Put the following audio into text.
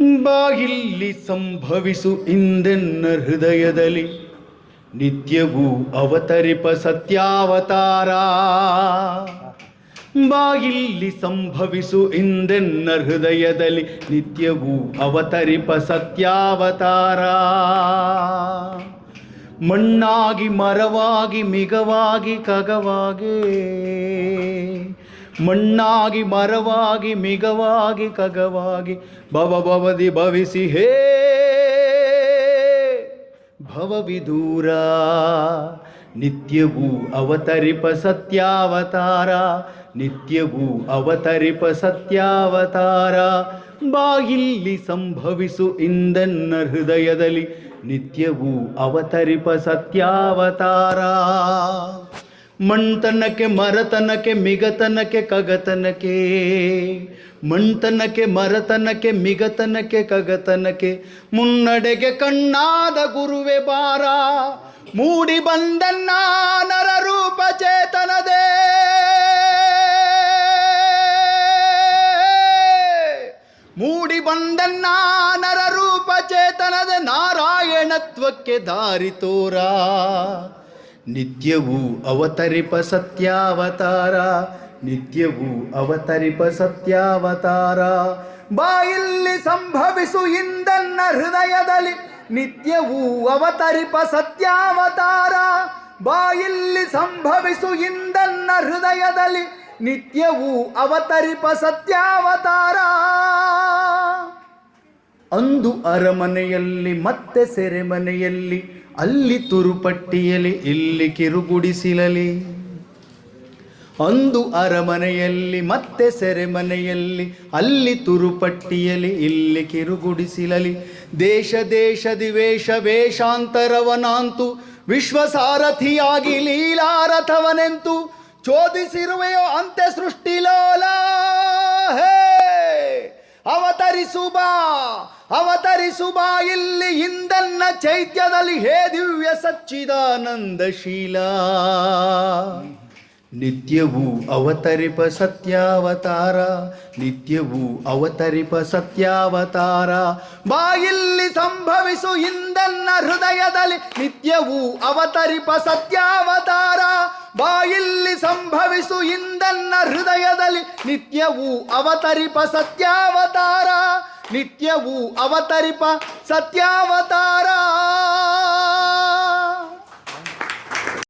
ಬಾಗಿಲ್ಲಿ ಸಂಭವಿಸು ಇಂದೆನ್ನ ಹೃದಯದಲ್ಲಿ ನಿತ್ಯವೂ ಅವತರಿಪ ಸತ್ಯಾವತಾರ. ಬಾಗಿಲ್ಲಿ ಸಂಭವಿಸು ಇಂದೆನ್ನ ಹೃದಯದಲ್ಲಿ ನಿತ್ಯವೂ ಅವತರಿಪ ಸತ್ಯಾವತಾರ. ಮಣ್ಣಾಗಿ ಮರವಾಗಿ ಮಿಗವಾಗಿ ಕಗವಾಗಿ ಮಣ್ಣಾಗಿ, ಮರವಾಗಿ, ಮಿಗವಾಗಿ, ಕಗವಾಗಿ ಭವ ಭವದಿ ಭವಿಸಿ, ಹೇ ಭವವಿದೂರ. ನಿತ್ಯವೂ ಅವತರಿಪ ಸತ್ಯಾವತಾರ, ನಿತ್ಯವೂ ಅವತರಿಪ ಸತ್ಯಾವತಾರ. ಬಾಗಿಲ್ಲಿ ಸಂಭವಿಸು ಇಂದನ್ನ ಹೃದಯದಲ್ಲಿ ನಿತ್ಯವೂ ಅವತರಿಪ ಸತ್ಯಾವತಾರ. ಮಣ್ತನಕ್ಕೆ ಮರತನಕ್ಕೆ ಮಿಗತನಕ್ಕೆ ಕಗತನಕ್ಕೆ. ಮಣ್ತನಕ್ಕೆ ಮರತನಕ್ಕೆ ಮಿಗತನಕ್ಕೆ ಕಗತನಕ್ಕೆ. ಮುನ್ನಡೆಗೆ ಕಣ್ಣಾದ ಗುರುವೆ ಬಾರ. ಮೂಡಿ ಬಂದನ್ನ ನರರೂಪ ಚೇತನದೇ. ಮೂಡಿ ಬಂದನ್ನ ನರರೂಪ ಚೇತನದ. ನಾರಾಯಣತ್ವಕ್ಕೆ ದಾರಿ ತೋರ. ನಿತ್ಯವೂ ಅವತರಿಪ ಸತ್ಯಾವತಾರ, ನಿತ್ಯವೂ ಅವತರಿಪ ಸತ್ಯಾವತಾರ. ಬಾಯಿಲ್ಲಿ ಸಂಭವಿಸು ಇಂದನ್ನ ಹೃದಯದಲ್ಲಿ ನಿತ್ಯವೂ ಅವತರಿಪ ಸತ್ಯಾವತಾರ. ಬಾಯಿಲ್ಲಿ ಸಂಭವಿಸು ಇಂದನ್ನ ಹೃದಯದಲ್ಲಿ ನಿತ್ಯವೂ ಅವತರಿಪ ಸತ್ಯಾವತಾರ. ಅಂದು ಅರಮನೆಯಲ್ಲಿ ಮತ್ತೆ ಸೆರೆಮನೆಯಲ್ಲಿ ಅಲ್ಲಿ ತುರುಪಟ್ಟಿಯಲಿ ಇಲ್ಲಿ ಕಿರುಗುಡಿಸಿಲಲಿ. ಅಂದು ಅರಮನೆಯಲ್ಲಿ, ಮತ್ತೆ ಸೆರೆಮನೆಯಲ್ಲಿ, ಅಲ್ಲಿ ತುರುಪಟ್ಟಿಯಲಿ ಇಲ್ಲಿ ಕಿರುಗುಡಿಸಿಲಲಿ. ದೇಶ ದೇಶ, ದಿವೇಶ, ವೇಷಾಂತರವನಾಂತು, ವಿಶ್ವಸಾರಥಿಯಾಗಿ ಲೀಲಾರಥವನೆಂತು, ಚೋದಿಸಿರುವೆಯೋ ಅಂತೆ ಸೃಷ್ಟಿಲೋಲ ಹೇ! ಅವತರಿಸು ಬಾ ಅವತರಿಸು ಬಾ ಇಲ್ಲಿ ಹಿಂದನ್ನ ಚೈತ್ಯದಲ್ಲಿ ಹೇ ದಿವ್ಯ ಸಚ್ಚಿದಾನಂದ ಶೀಲ. ನಿತ್ಯವೂ ಅವತರಿಪ ಸತ್ಯಾವತಾರ, ನಿತ್ಯವೂ ಅವತರಿಪ ಸತ್ಯಾವತಾರ. ಬಾಯಿಲ್ಲಿ ಸಂಭವಿಸು ಇಂದನ್ನ ಹೃದಯದಲ್ಲಿ ನಿತ್ಯವೂ ಅವತರಿಪ ಸತ್ಯಾವತಾರ. ಬಾಯಲ್ಲಿ ಸಂಭವಿಸು ಇಂದನ್ನ ಹೃದಯದಲ್ಲಿ ನಿತ್ಯವೂ ಅವತರಿಪ ಸತ್ಯಾವತಾರ ನಿತ್ಯವೂ ಅವತರಿಪ ಸತ್ಯಾವತಾರ.